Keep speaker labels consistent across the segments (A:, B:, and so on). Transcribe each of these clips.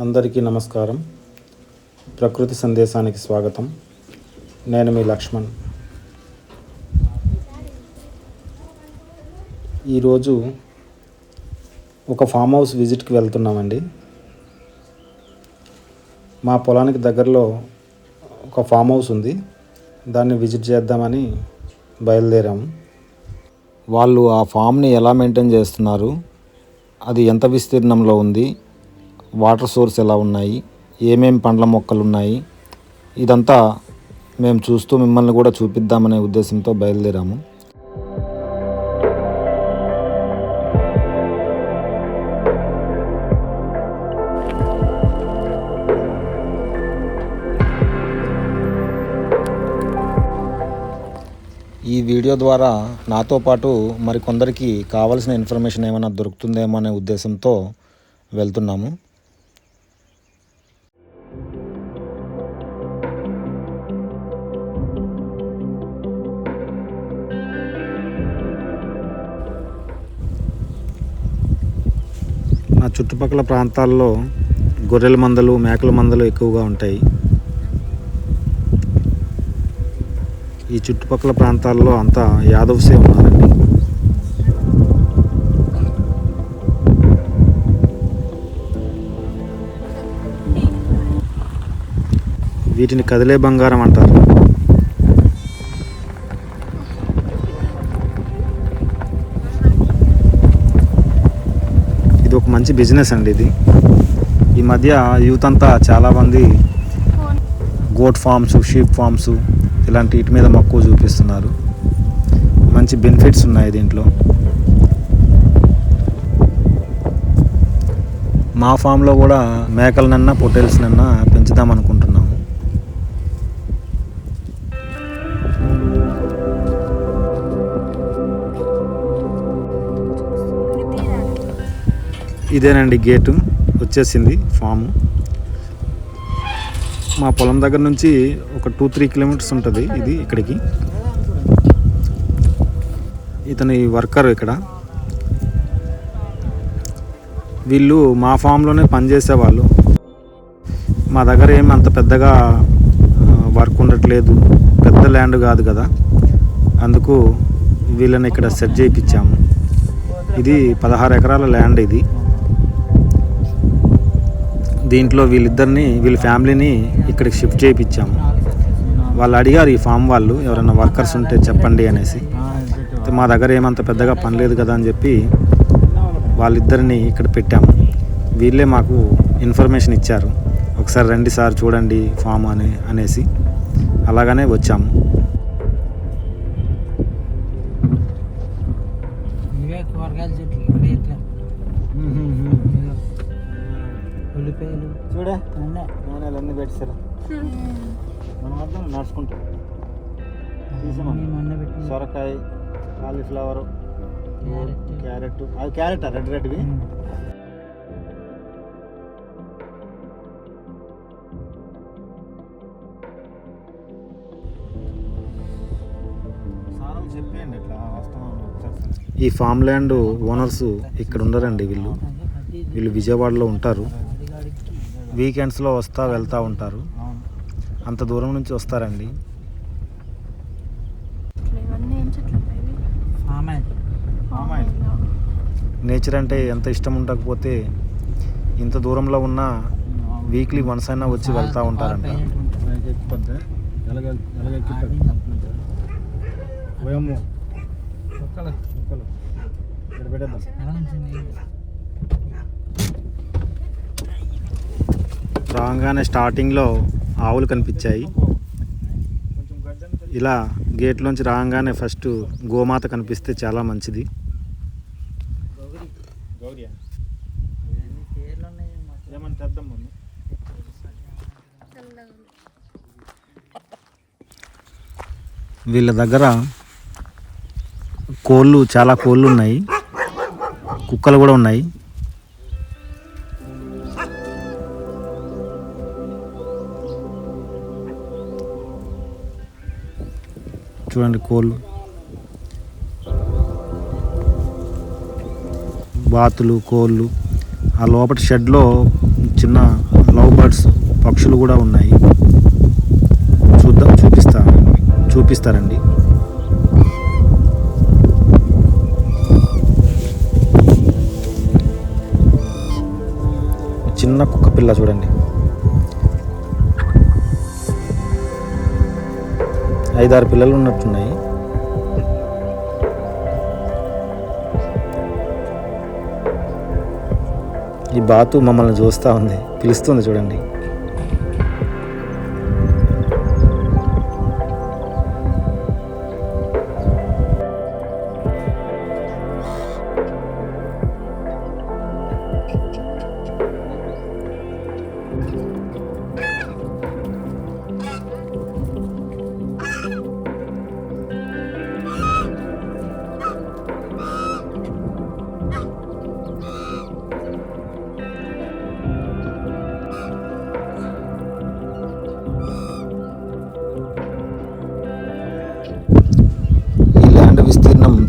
A: అందరికీ నమస్కారం. ప్రకృతి సందేశానికి స్వాగతం. నేను మీ లక్ష్మణ్. ఈరోజు ఒక ఫామ్ హౌస్ విజిట్కి వెళ్తున్నామండి. మా పొలానికి దగ్గరలో ఒక ఫామ్ హౌస్ ఉంది. దాన్ని విజిట్ చేద్దామని బయలుదేరాము
B: వాళ్ళు ఆ ఫామ్ని ఎలా మెయింటైన్ చేస్తున్నారు? అది ఎంత విస్తీర్ణంలో ఉంది? వాటర్ సోర్స్ ఎలా ఉన్నాయి ఏమేమి పండ్ల మొక్కలు ఉన్నాయి ఇదంతా మేము చూస్తూ మిమ్మల్ని కూడా చూపిద్దామనే ఉద్దేశంతో బయలుదేరాము. ఈ వీడియో ద్వారా నాతో పాటు మరికొందరికి కావలసిన ఇన్ఫర్మేషన్ ఏమైనా దొరుకుతుందేమో అనే ఉద్దేశంతో వెళ్తున్నాము.
A: చుట్టుపక్కల ప్రాంతాల్లో గొర్రెల మందలు మేకల మందలు ఎక్కువగా ఉంటాయి. ఈ చుట్టుపక్కల ప్రాంతాల్లో అంతా యాదవ్సే ఉన్నారండి. వీటిని కదిలే బంగారం అంటారు. మంచి బిజినెస్ అండి ఇది. ఈ మధ్య యూత్ అంతా చాలామంది గోట్ ఫార్మ్స్ షీప్ ఫార్మ్స్ ఇలాంటి వీటి మీద మక్కువ చూపిస్తున్నారు. మంచి బెనిఫిట్స్ ఉన్నాయి దీంట్లో. మా ఫామ్లో కూడా మేకలనన్నా పొట్టేల్స్నన్నా పెంచుదాం అనుకుంటున్నాము ఇదేనండి గేటు. వచ్చేసింది ఫాము. మా పొలం దగ్గర నుంచి ఒక టూ త్రీ కిలోమీటర్స్ ఉంటుంది ఇది ఇక్కడికి. ఇతని వర్కర్ ఇక్కడ. వీళ్ళు మా ఫామ్లోనే పనిచేసేవాళ్ళు మా దగ్గర ఏమి అంత పెద్దగా వర్క్ ఉండట్లేదు. పెద్ద ల్యాండ్ కాదు కదా. అందుకు వీళ్ళని ఇక్కడ సెట్ చేయించాము. ఇది పదహారు ఎకరాల ల్యాండ్ ఇది. దీంట్లో వీళ్ళిద్దరిని వీళ్ళ ఫ్యామిలీని ఇక్కడికి షిఫ్ట్ చేయించాము వాళ్ళు అడిగారు ఈ ఫామ్ వాళ్ళు ఎవరైనా వర్కర్స్ ఉంటే చెప్పండి అనేసి. మా దగ్గర ఏమంత పెద్దగా పని లేదు కదా అని చెప్పి వాళ్ళిద్దరిని ఇక్కడ పెట్టాము. వీళ్ళే మాకు ఇన్ఫర్మేషన్ ఇచ్చారు. ఒకసారి రండి సార్ చూడండి ఫామ్ అని అనేసి. అలాగనే వచ్చాము.
C: కూరగాయల చెట్లు. ఉల్లిపాయలు
A: చూడే
C: అన్నీ
A: అన్నీ పెట్టారు మనం అర్థం నడుచుకుంటాం. సొరకాయ కాలీఫ్లవర్
C: క్యారెట్.
A: క్యారెట్. అవి క్యారెట్? రెడ్ రెడ్వి. ఈ ఫామ్ ల్యాండ్ ఓనర్స్ ఇక్కడ ఉండరండి వీళ్ళు. వీళ్ళు విజయవాడలో ఉంటారు. వీకెండ్స్లో వస్తా వెళ్తూ ఉంటారు. అంత దూరం నుంచి వస్తారండి. నేచర్ అంటే ఎంత ఇష్టం ఉండకపోతే ఇంత దూరంలో ఉన్న వీక్లీ వన్స్ అయినా వచ్చి వెళ్తూ ఉంటారంట. పెట్టేద్దాం.
C: ఎలా ఉంచింది?
A: రాగానే స్టార్టింగ్లో ఆవులు కనిపించాయి. ఇలా గేట్లోంచి రాగానే ఫస్ట్ గోమాత కనిపిస్తే చాలా మంచిది. వీళ్ళ దగ్గర కోళ్ళు చాలా కోళ్ళు ఉన్నాయి. కుక్కలు కూడా ఉన్నాయి. చూడండి కోళ్ళు. బాతులు కోళ్ళు. ఆ లోపల షెడ్లో చిన్న లవ్ బర్డ్స్ పక్షులు కూడా ఉన్నాయి. చూద్దాం చూపిస్తా చూపిస్తారండి. చిన్న కుక్క పిల్ల చూడండి. ఐదారు పిల్లలు ఉన్నట్టున్నాయి. ఈ బాతు మమ్మల్ని చూస్తూ ఉంది. పిలుస్తుంది చూడండి.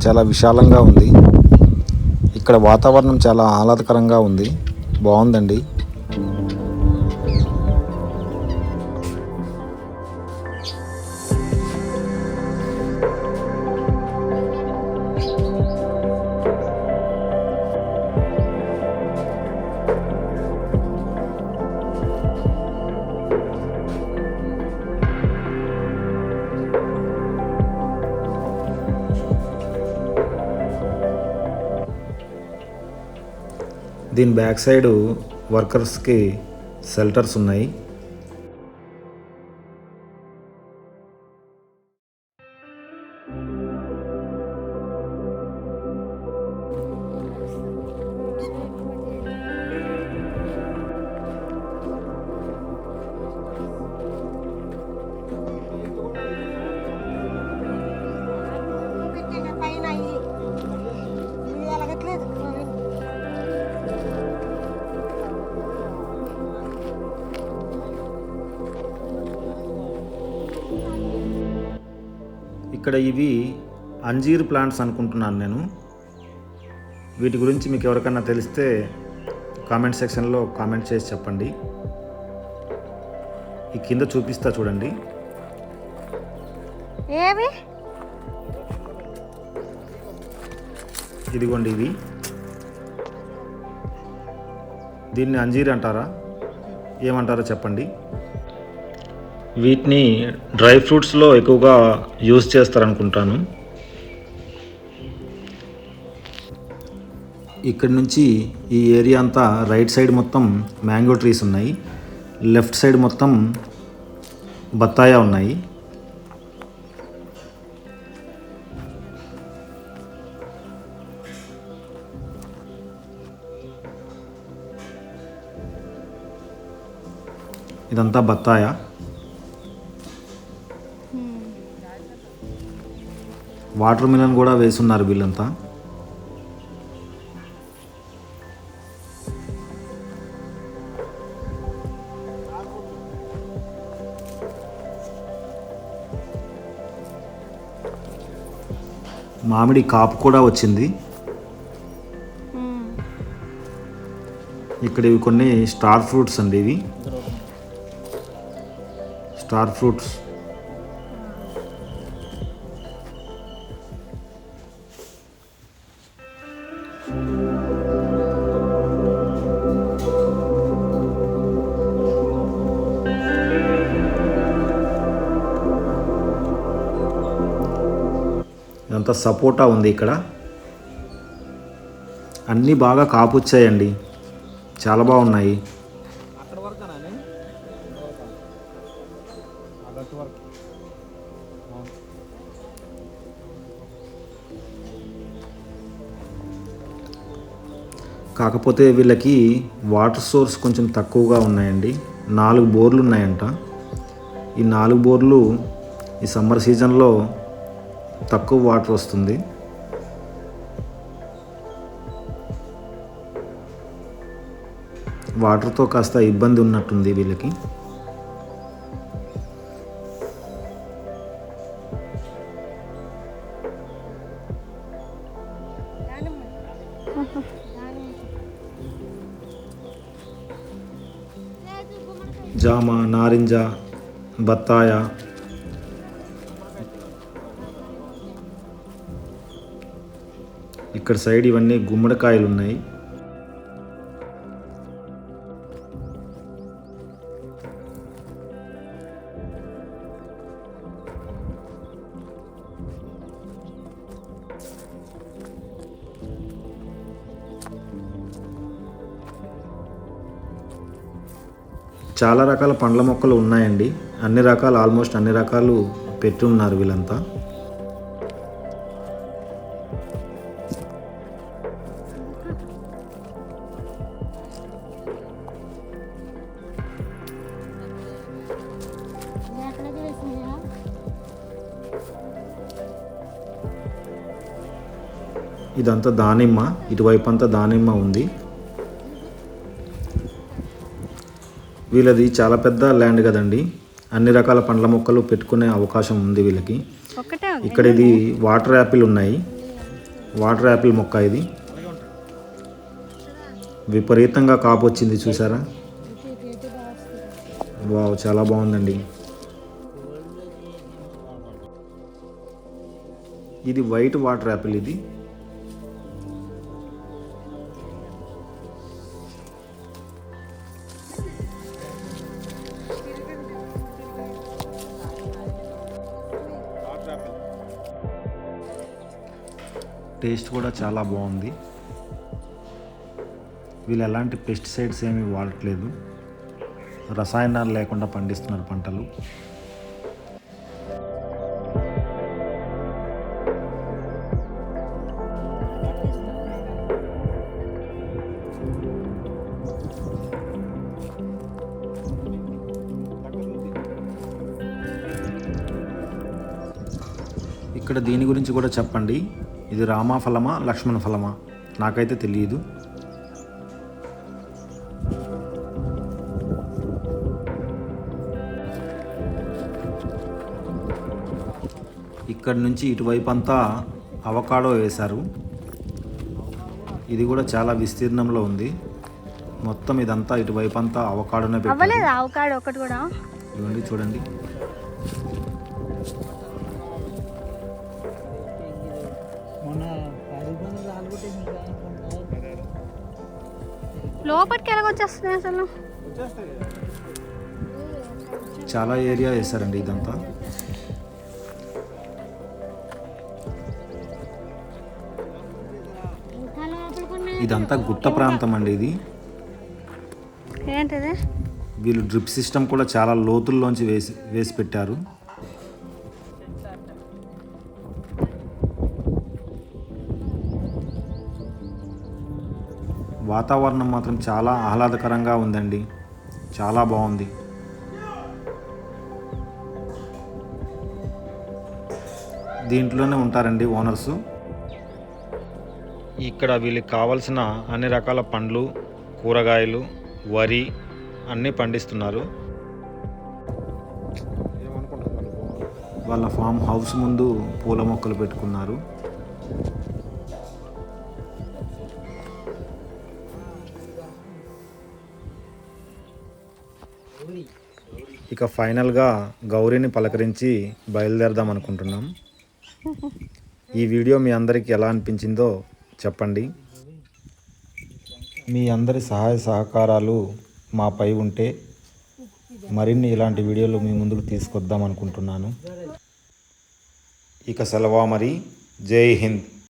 B: చాలా విశాలంగా ఉంది. ఇక్కడ వాతావరణం చాలా ఆహ్లాదకరంగా ఉంది. బాగుందండి.
A: దీని బ్యాక్ సైడ్ వర్కర్స్కి షెల్టర్స్ ఉన్నాయి. ఇక్కడ ఇవి అంజీర్ ప్లాంట్స్ అనుకుంటున్నాను నేను. వీటి గురించి మీకు ఎవరికైనా తెలిస్తే కామెంట్ సెక్షన్లో కామెంట్ చేసి చెప్పండి. ఈ కింద చూపిస్తా చూడండి.
D: ఏవి?
A: ఇదిగోండి ఇవి. దీన్ని అంజీర్ అంటారా? ఏమంటారో చెప్పండి. వీటిని డ్రై ఫ్రూట్స్లో ఎక్కువగా యూజ్ చేస్తారనుకుంటాను. ఇక్కడ నుంచి ఈ ఏరియా అంతా రైట్ సైడ్ మొత్తం మ్యాంగో ట్రీస్ ఉన్నాయి. లెఫ్ట్ సైడ్ మొత్తం బత్తాయ ఉన్నాయి. ఇదంతా బత్తాయా. వాటర్ మిలన్ కూడా వేసున్నారు వీళ్ళంతా. మామిడి కాపు కూడా వచ్చింది. ఇక్కడ ఇవి కొన్ని స్టార్ ఫ్రూట్స్ అండి ఇవి. Star fruits. ఇదంతా సపోటా ఉంది ఇక్కడ. అన్నీ బాగా కాపుచ్చాయండి. చాలా బాగున్నాయి. కాకపోతే వీళ్ళకి వాటర్ సోర్స్ కొంచెం తక్కువగా ఉన్నాయండి. నాలుగు బోర్లు ఉన్నాయంట. ఈ నాలుగు బోర్లు ఈ సమ్మర్ సీజన్లో తక్కువ వాటర్ వస్తుంది. వాటర్తో కాస్త ఇబ్బంది ఉన్నట్టుంది వీళ్ళకి. జామ నారింజ బత్తాయ ఇక్కడ సైడ్ ఇవన్నీ గుమ్మడికాయలు ఉన్నాయి. చాలా రకాల పండ్ల మొక్కలు ఉన్నాయండి. అన్ని రకాలు ఆల్మోస్ట్ అన్ని రకాలు పెట్టి ఉన్నారు వీళ్ళంతా. ఇదంతా దానిమ్మ ఇటువైపు అంతా దానిమ్మ ఉంది. వీళ్ళది చాలా పెద్ద ల్యాండ్ కదండి. అన్ని రకాల పండ్ల మొక్కలు పెట్టుకునే అవకాశం ఉంది వీళ్ళకి. ఇక్కడ ఇది వాటర్ యాపిల్ ఉన్నాయి. వాటర్ యాపిల్ మొక్క ఇది. విపరీతంగా కాపు వచ్చింది చూసారా? వావ్ చాలా బాగుందండి. ఇది వైట్ వాటర్ యాపిల్ ఇది. టేస్ట్ కూడా చాలా బాగుంది. వీళ్ళు ఎలాంటి పెస్టిసైడ్స్ ఏమీ వాడట్లేదు. రసాయనాలు లేకుండా పండిస్తున్నారు పంటలు. ఇక్కడ దీని గురించి కూడా చెప్పండి. ఇది రామా ఫలమా లక్ష్మణ ఫలమా? నాకైతే తెలియదు. ఇక్కడ నుంచి ఇటువైపు అంతా అవకాడో వేశారు. ఇది కూడా చాలా విస్తీర్ణంలో ఉంది. మొత్తం ఇదంతా ఇటువైపు అంతా అవకాడోనే పెట్టారు. చూడండి.
D: లోపలికి ఎలాగొచ్చేస్తున్నాయి అసలు?
A: చాలా ఏరియా వేశారండి ఇదంతా. ఇదంతా గుట్ట ప్రాంతం అండి ఇది.
D: ఏంటిది?
A: వీళ్ళు డ్రిప్ సిస్టమ్ కూడా చాలా లోతుల్లోంచి వేసి వేసి పెట్టారు. వాతావరణం మాత్రం చాలా ఆహ్లాదకరంగా ఉందండి. చాలా బాగుంది. దీంట్లోనే ఉంటారండి ఓనర్సు. ఇక్కడ వీళ్ళకి కావాల్సిన అన్ని రకాల పండ్లు కూరగాయలు వరి అన్నీ పండిస్తున్నారు. వాళ్ళ ఫామ్ హౌస్ ముందు పూల మొక్కలు పెట్టుకున్నారు. ఇక ఫైనల్గా గౌరీని పలకరించి బయలుదేరదాం అనుకుంటున్నాం. ఈ వీడియో మీ అందరికీ ఎలా అనిపించిందో చెప్పండి. మీ అందరి సహాయ సహకారాలు మాపై ఉంటే మరిన్ని ఇలాంటి వీడియోలు మీ ముందుకు తీసుకొద్దాం అనుకుంటున్నాను. ఇక సెలవా మరి. జై హింద్.